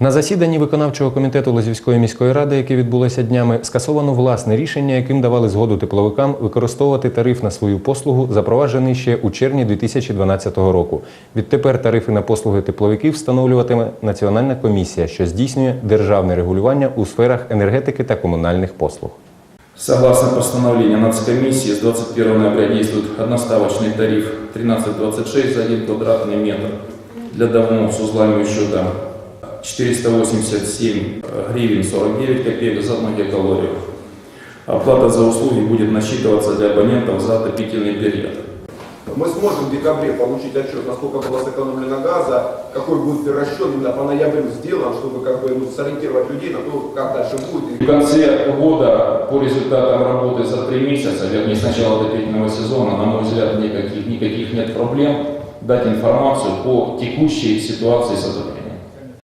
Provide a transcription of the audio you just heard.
На засіданні виконавчого комітету Лозівської міської ради, яке відбулося днями, скасовано власне рішення, яким давали згоду тепловикам використовувати тариф на свою послугу, запроваджений ще у червні 2012 року. Відтепер тарифи на послуги тепловиків встановлюватиме Національна комісія, що здійснює державне регулювання у сферах енергетики та комунальних послуг. Согласно постановлению нацкомиссии, с 21 ноября действует одноставочный тариф 13,26 за 1 квадратный метр. Для домов с узлами учета 487 гривен 49 копеек за 1 гектокалорию. Оплата за услуги будет насчитываться для абонентов за отопительный период. Мы сможем в декабре получить отчет, насколько было сэкономлено газа, какой будет расчет именно по ноябрю сделан, чтобы как бы ну, сориентировать людей на то, как дальше будет. В конце года по результатам работы за три месяца, вернее с начала отопительного сезона, на мой взгляд, никаких, никаких нет проблем дать информацию по текущей ситуации с отоплением.